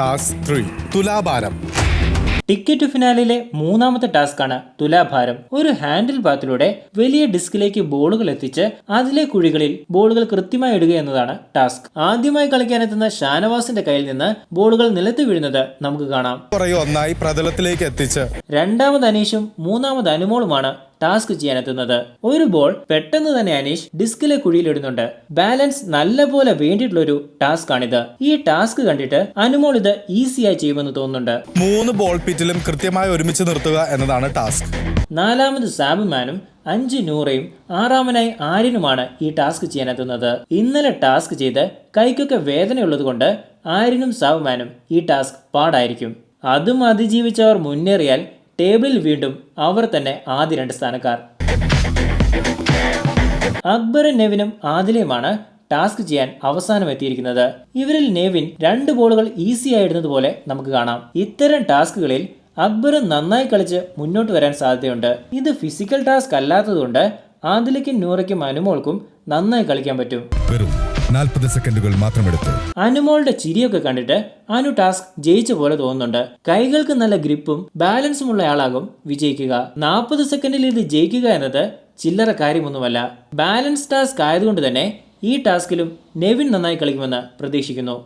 Task three തുലാഭാരം ticket ഫിനാലിലെ മൂന്നാമത്തെ ടാസ്ക് ആണ് തുലാഭാരം ഒരു ഹാൻഡിൽ ബാത്തിലൂടെ വലിയ ഡിസ്കിലേക്ക് ബോളുകൾ എത്തിച്ച് അതിലെ കുഴികളിൽ ബോളുകൾ കൃത്യമായി ഇടുക എന്നതാണ് ടാസ്ക്. ആദ്യമായി കളിക്കാനെത്തുന്ന ഷാനവാസിന്റെ കയ്യിൽ നിന്ന് ബോളുകൾ നിലത്ത് വീഴുന്നത് നമുക്ക് കാണാം. ഒന്നായി പ്രതലത്തിലേക്ക് എത്തിച്ച്. രണ്ടാമത് അനീഷും മൂന്നാമത് അനുമോളുമാണ് ടാസ്ക് ചെയ്യാനെത്തുന്നത്. ഒരു ബോൾ പെട്ടെന്ന് തന്നെ അനീഷ് ഡിസ്കിലെ കുഴിയിലിടുന്നുണ്ട് ബാലൻസ് നല്ലപോലെ വേണ്ടിയിട്ടുള്ളൊരു ടാസ്ക് ആണിത് ഈ ടാസ്ക് കണ്ടിട്ട് അനുമോൾ ഇത് ഈസിയായി ചെയ്യുമെന്ന് തോന്നുന്നുണ്ട്. മൂന്ന് ബോൾ പിറ്റിലും കൃത്യമായി ഒരുമിച്ച് നിർത്തുക എന്നതാണ് ടാസ്ക്. നാലാമത് സാബുമാനും അഞ്ച് നൂറയും ആറാമനായി ആര്യനുമാണ് ഈ ടാസ്ക് ചെയ്യാനെത്തുന്നത്. ഇന്നലെ ടാസ്ക് ചെയ്ത് കൈക്കൊക്കെ വേദനയുള്ളത് കൊണ്ട് ആര്യനും സാബുമാനും ഈ ടാസ്ക് പാടായിരിക്കും. അതും അതിജീവിച്ചവർ മുന്നേറിയാൽ ടേബിളിൽ വീണ്ടും അവർ തന്നെ ആദ്യ രണ്ട് സ്ഥാനക്കാർ. അക്ബറും നെവിനും ആദിലയുമാണ് ടാസ്ക് ചെയ്യാൻ അവസാനം എത്തിയിരിക്കുന്നത്. ഇവരിൽ നെവിൻ രണ്ട് ബോളുകൾ ഈസി ആയിടുന്നത് നമുക്ക് കാണാം. ഇത്തരം ടാസ്കുകളിൽ അക്ബറും നന്നായി കളിച്ച് മുന്നോട്ട് വരാൻ സാധ്യതയുണ്ട്. ഇത് ഫിസിക്കൽ ടാസ്ക് അല്ലാത്തതുകൊണ്ട് ആദിലയ്ക്കും നൂറയ്ക്കും അനുമോൾക്കും നന്നായി കളിക്കാൻ പറ്റും. നാൽപ്പത് സെക്കൻഡുകൾ മാത്രമെടുത്തു അനുമോളുടെ ചിരിയൊക്കെ കണ്ടിട്ട് അനു ടാസ്ക് ജയിച്ച പോലെ തോന്നുന്നുണ്ട്. കൈകൾക്ക് നല്ല ഗ്രിപ്പും ബാലൻസും ഉള്ളയാളാകും വിജയിക്കുക. നാൽപ്പത് സെക്കൻഡിൽ ഇത് ജയിക്കുക എന്നത് ചില്ലറ കാര്യമൊന്നുമല്ല. ബാലൻസ് ടാസ്ക് ആയതുകൊണ്ട് തന്നെ ഈ ടാസ്കിലും നെവിൻ നന്നായി കളിക്കുമെന്ന് പ്രതീക്ഷിക്കുന്നു.